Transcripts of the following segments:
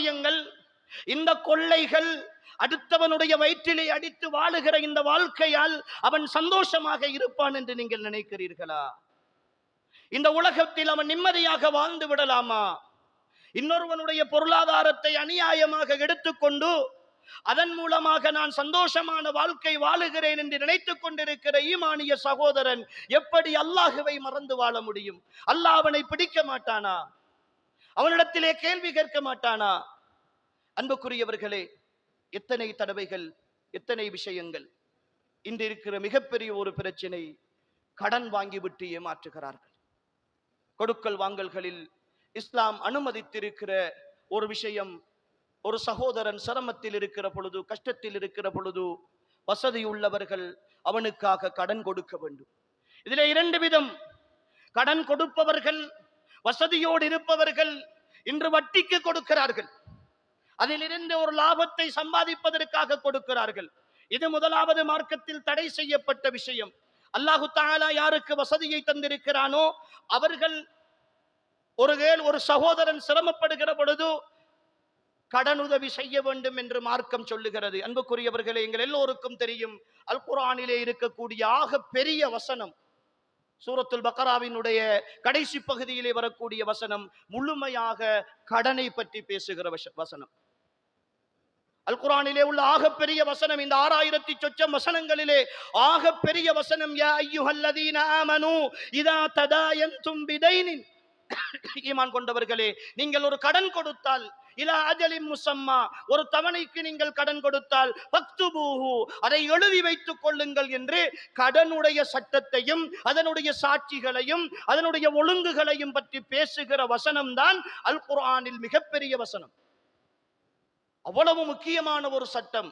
அட்டூழியங்கள் இந்த கொள்ளைகள் அடுத்தவனுடைய வயிற்றிலே அடித்து வாழுகிற இந்த வாழ்க்கையால் அவன் சந்தோஷமாக இருப்பான் என்று நீங்கள் நினைக்கிறீர்களா? இந்த உலகத்தில் அவன் நிம்மதியாக வாழ்ந்து விடலாமா? இன்னொருவனுடைய பொருளாதாரத்தை அநியாயமாக எடுத்துக்கொண்டு அதன் மூலமாக நான் சந்தோஷமான வாழ்க்கை வாழுகிறேன் என்று நினைத்துக் கொண்டிருக்கிற ஈமானிய சகோதரன் எப்படி அல்லாஹுவை மறந்து வாழ முடியும்? அல்லாஹ் அவனை பிடிக்க மாட்டானா? அவனிடத்திலே கேள்வி கேட்க மாட்டானா? அன்புக்குரியவர்களே எத்தனை தடவைகள் எத்தனை விஷயங்கள் இன்று இருக்கிற மிகப்பெரிய ஒரு பிரச்சனை கடன் வாங்கிவிட்டு ஏமாற்றுகிறார்கள். கொடுக்கல் வாங்கல்களில் இஸ்லாம் அனுமதித்திருக்கிற ஒரு விஷயம் ஒரு சகோதரன் சிரமத்தில் இருக்கிற பொழுது கஷ்டத்தில் இருக்கிற பொழுது வசதி உள்ளவர்கள் அவனுக்காக கடன் கொடுக்க வேண்டும். இதில் இரண்டு விதம். கடன் கொடுப்பவர்கள் வசதியோடு இருப்பவர்கள் இன்று வட்டிக்கு கொடுக்கிறார்கள். அதிலிருந்து ஒரு லாபத்தை சம்பாதிப்பதற்காக கொடுக்கிறார்கள். இது முதலாவது மார்க்கத்தில் தடை செய்யப்பட்ட விஷயம். அல்லாஹு தாலா யாருக்கு வசதியை தந்திருக்கிறானோ அவர்கள் ஒருவேள் ஒரு சகோதரன் சிரமப்படுகிற பொழுது கடனுதவி செய்ய வேண்டும் என்று மார்க்கம் சொல்லுகிறது. அன்புக்குரியவர்களே எங்கள் எல்லோருக்கும் தெரியும் அல் குரானிலே இருக்கக்கூடிய ஆக பெரிய வசனம் சூரத்துல் பக்கராவினுடைய கடைசி பகுதியிலே வரக்கூடிய வசனம் முழுமையாக கடனை பற்றி பேசுகிற வச- வசனம். அல் குர்ஆனிலே உள்ள ஆகப்பெரிய வசனம் இந்த ஆறாயிரத்தி சொச்சம் வசனங்களிலே ஆகப்பெரிய வசனம் யா ஐயுஹல்லதீன ஆமனு இதா ததாயன்தும் தும்பிதைனின் ஈமான் கொண்டவர்களே நீங்கள் ஒரு கடன் கொடுத்தால் இலா அஜலின் முசம்மா ஒரு தவணைக்கு நீங்கள் கடன் கொடுத்தால் பக்துபூஹு அதை எழுதி வைத்துக் கொள்ளுங்கள் என்று கடனுடைய சட்டத்தையும் அதனுடைய சாட்சிகளையும் அதனுடைய ஒழுங்குகளையும் பற்றி பேசுகிற வசனம்தான் அல் குர்ஆனில் மிகப்பெரிய வசனம். அவ்வளவு முக்கியமான ஒரு சட்டம்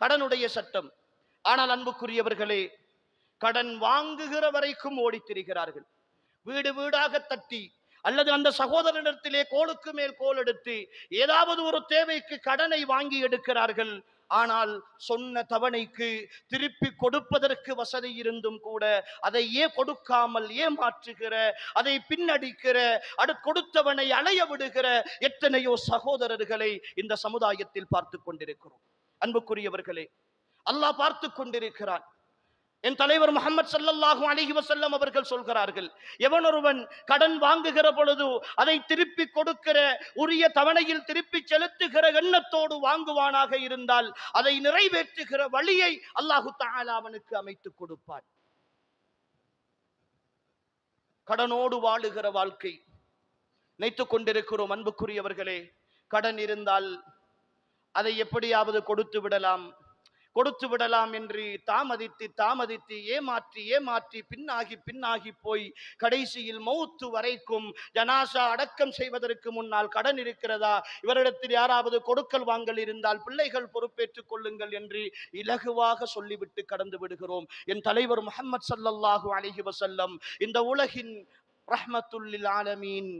கடனுடைய சட்டம். ஆனால் அன்புக்குரியவர்களே கடன் வாங்குகிற வரைக்கும் ஓடித் திரிகிறார்கள் வீடு வீடாக தட்டி அல்லது அந்த சகோதரனிடத்திலே கோலுக்கு மேல் கோல் எடுத்து ஏதாவது ஒரு தேவைக்கு கடனை வாங்கி எடுக்கிறார்கள். ஆனால் சொன்ன தவணைக்கு திருப்பி கொடுப்பதற்கு வசதி இருந்தும் கூட அதை ஏன் கொடுக்காமல் ஏமாற்றுகிற அதை பின்னடிக்கிற அடு கொடுத்தவனை அலைய விடுகிற எத்தனையோ சகோதரர்களை இந்த சமுதாயத்தில் பார்த்து கொண்டிருக்கிறோம். அன்புக்குரியவர்களே அல்லாஹ் பார்த்து கொண்டிருக்கிறான். என் தலைவர் முகமது ஸல்லல்லாஹு அலிஹி வசல்லம் அவர்கள் சொல்கிறார்கள் எவன் ஒருவன் கடன் வாங்குகிற பொழுது அதை திருப்பி கொடுக்கிற உரிய தவணையில் திருப்பி செலுத்துகிற எண்ணத்தோடு வாங்குவானாக இருந்தால் அதை நிறைவேற்றுகிற வழியை அல்லாஹு தஆலா அவனுக்கு அமைத்துக் கொடுப்பான். கடனோடு வாழுகிற வாழ்க்கை நினைத்துக் கொண்டிருக்கிறோம் அன்புக்குரியவர்களே. கடன் இருந்தால் அதை எப்படியாவது கொடுத்து விடலாம். கொடுத்து விடலாம் என்று தாமதித்து தாமதித்து ஏமாற்றி ஏமாற்றி பின்னாகி பின்னாகி போய் கடைசியில் மௌத்து வரைக்கும் ஜனாசா அடக்கம் செய்வதற்கு முன்னால் கடன் இருக்கிறதா? இவரிடத்தில் யாராவது கொடுக்கல் வாங்கல் இருந்தால் பிள்ளைகள் பொறுப்பேற்றுக் கொள்ளுங்கள் என்று இலகுவாக சொல்லிவிட்டு கடந்து விடுகிறோம். என் தலைவர் முஹம்மது ஸல்லல்லாஹு அலைஹி வசல்லம் இந்த உலகின் ரஹ்மத்துல்லில் ஆலமீன்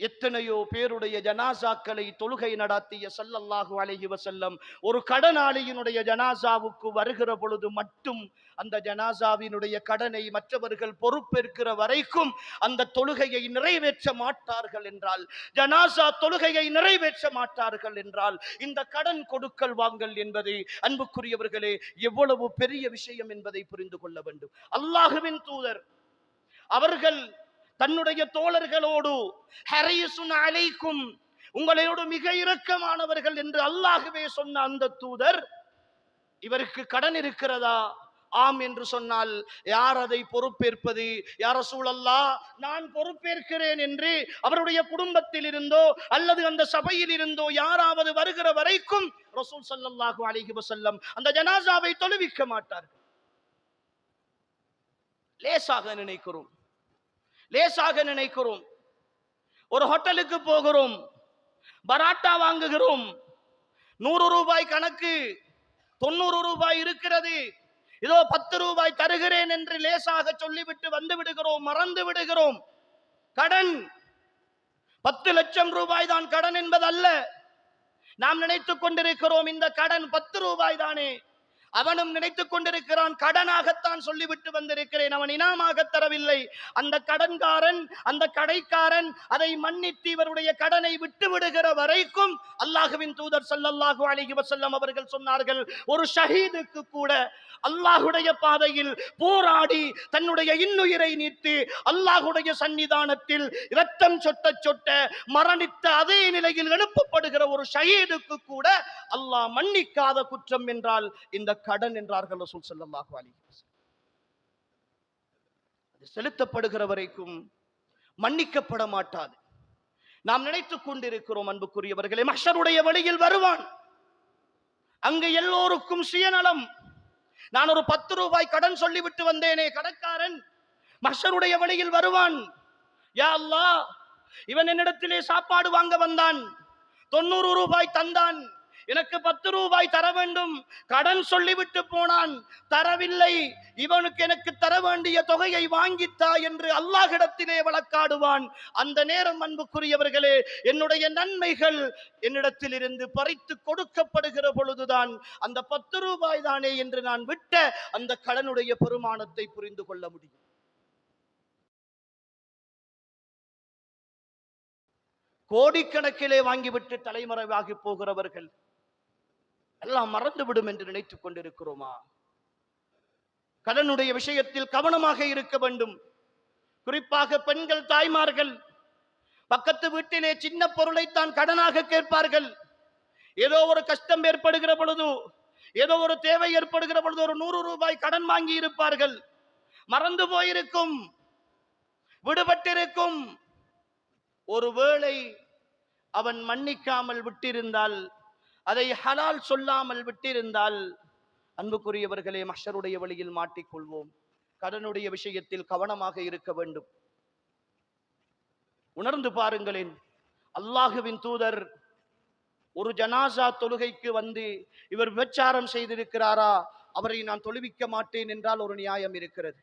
எத்தனையோ பேருடைய ஜனாசாக்களை தொழுகை நடாத்திய சல்லல்லாஹு அலைஹி செல்லம் ஒரு கடனாளியினுடைய ஜனாசாவுக்கு வருகிற பொழுது மட்டும் அந்த ஜனாசாவினுடைய கடனை மற்றவர்கள் பொறுப்பேற்கிற வரைக்கும் அந்த தொழுகையை நிறைவேற்ற மாட்டார்கள் என்றால் ஜனாசா தொழுகையை நிறைவேற்ற மாட்டார்கள் என்றால் இந்த கடன் கொடுக்கல் வாங்கல் என்பதை அன்புக்குரியவர்களே எவ்வளவு பெரிய விஷயம் என்பதை புரிந்து கொள்ள வேண்டும். அல்லாஹுவின் தூதர் அவர்கள் தன்னுடைய தோழர்களோடு ஹரீசுன் அலைக்கும் உங்களோடு மிக இரக்கமானவர்கள் என்று அல்லாகவே சொன்ன அந்த தூதர் இவருக்கு கடன் இருக்கிறதா? ஆம் என்று சொன்னால் யார் அதை பொறுப்பேற்பது? யார சூழல்லா நான் பொறுப்பேற்கிறேன் என்று அவருடைய குடும்பத்தில் இருந்தோ அல்லது அந்த சபையில் இருந்தோ யாராவது வருகிற வரைக்கும் ரசூல் சல்லாஹூ அலிஹி வசல்லம் அந்த ஜனாசாவை தொழுவிக்க மாட்டார்கள். லேசாக நினைக்கிறோம். லேசாக நினைக்கிறோம். ஒரு ஹோட்டலுக்கு போகிறோம். பராட்டா வாங்குகிறோம். நூறு ரூபாய் கணக்கு. தொண்ணூறு ரூபாய் இருக்கிறது. இதோ பத்து ரூபாய் தருகிறேன் என்று லேசாக சொல்லிவிட்டு வந்து விடுகிறோம். மறந்து விடுகிறோம். கடன். பத்து லட்சம் ரூபாய் தான் கடன் என்பதல்ல. நாம் நினைத்துக் கொண்டிருக்கிறோம் இந்த கடன் பத்து ரூபாய் தானே. அவனும் நினைத்துக் கொண்டிருக்கிறான் கடனாகத்தான் சொல்லிவிட்டு வந்திருக்கிறேன் அவன் இனாமாக தரவில்லை. அந்த கடன்காரன் அந்த கடைக்காரன் அதை மன்னித்து இவருடைய கடனை விட்டு விடுகிற வரைக்கும் அல்லாஹுவின் தூதர் சல்லல்லாஹு அலைஹி வசல்லம் அவர்கள் சொன்னார்கள் ஒரு ஷஹீதுக்கு கூட அல்லாஹுடைய பாதையில் போராடி தன்னுடைய இன்னுயிரை நீத்து அல்லாஹுடைய சன்னிதானத்தில் இரத்தம் சொட்ட சொட்ட மரணித்த அதே நிலையில் எழுப்பப்படுகிற ஒரு ஷஹீதுக்கு கூட அல்லாஹ் மன்னிக்காத குற்றம் என்றால் இந்த கடன் என்றார்கள் ரசூல் செல்லல்லாஹு அலைஹி அது செலுத்தப்படுகிற வரைக்கும் மன்னிக்கப்பட மாட்டாது. நாம் நினைத்துக் கொண்டிருக்கிறோம் அன்புக்குரியவர்களே மஷருடைய வழியில் வருவான். அங்கு எல்லோருக்கும் சுயநலம். நான் ஒரு பத்து ரூபாய் கடன் சொல்லிவிட்டு வந்தேனே கடற்காரன் மஷருடைய வழியில் வருவான். யா அல்லா இவன் என்னிடத்திலே சாப்பாடு வாங்க வந்தான். தொண்ணூறு ரூபாய் தந்தான். எனக்கு பத்து ரூபாய் தர வேண்டும். கடன் சொல்லிவிட்டு போனான். தரவில்லை. இவனுக்கு எனக்கு தர வேண்டிய தொகையை வாங்கித்தா என்று அல்லாஹிடத்திலே வழக்காடுவான். அந்த நேரம் அன்புக்குரியவர்களே என்னுடைய நன்மைகள் என்னிடத்தில் இருந்து பறித்து கொடுக்கப்படுகிற பொழுதுதான் அந்த பத்து ரூபாய் தானே என்று நான் விட்ட அந்த கடனுடைய பெருமானத்தை புரிந்து கொள்ள முடியும். கோடிக்கணக்கிலே வாங்கிவிட்டு தலைமறைவாகி போகிறவர்கள் எல்லாம் மறந்துவிடும் என்று நினைத்துக் கொண்டிருக்கிறோமா? கடனுடைய விஷயத்தில் கவனமாக இருக்க வேண்டும். குறிப்பாக பெண்கள் தாய்மார்கள் பக்கத்து வீட்டிலே சின்ன பொருளைத்தான் கடனாக கேட்பார்கள். ஏதோ ஒரு கஷ்டம் ஏற்படுகிற பொழுது ஏதோ ஒரு தேவை ஏற்படுகிற பொழுது ஒரு நூறு ரூபாய் கடன் வாங்கி இருப்பார்கள். மறந்து போயிருக்கும். விடுபட்டிருக்கும். ஒருவேளை அவன் மன்னிக்காமல் விட்டிருந்தால் அதை ஹலால் சொல்லாமல் விட்டிருந்தால் அன்புக்குரியவர்களே மஷருடைய வழியில் மாட்டிக்கொள்வோம். கடனுடைய விஷயத்தில் கவனமாக இருக்க வேண்டும். உணர்ந்து பாருங்களேன் அல்லாஹுவின் தூதர் ஒரு ஜனாசா தொழுகைக்கு வந்து இவர் விபச்சாரம் செய்திருக்கிறாரா? அவரை நான் தொழுவிக்க மாட்டேன் என்றால் ஒரு நியாயம் இருக்கிறது.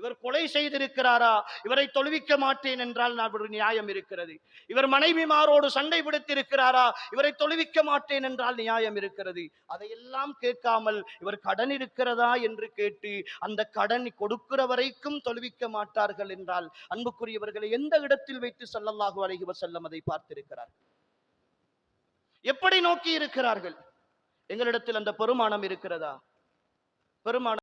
இவர் கொலை செய்திருக்கிறாரா? இவரை தொழுவிக்க மாட்டேன் என்றால் நான் ஒரு நியாயம் இருக்கிறது. இவர் மனைவிமாரோடு சண்டை பிடித்திருக்கிறாரா? இவரை தொழுவிக்க மாட்டேன் என்றால் நியாயம் இருக்கிறது. அதையெல்லாம் கேட்காமல் இவர் கடன் இருக்கிறதா என்று கேட்டு அந்த கடன் கொடுக்கிற வரைக்கும் தொழுவிக்க மாட்டார்கள் என்றால் அன்புக்குரியவர்களை எந்த இடத்தில் வைத்து ஸல்லல்லாஹு அலைஹி வஸல்லம் அதை பார்த்திருக்கிறார்? எப்படி நோக்கி இருக்கிறார்கள்? எங்களிடத்தில் அந்த பெருமானம் இருக்கிறதா? பெருமானம்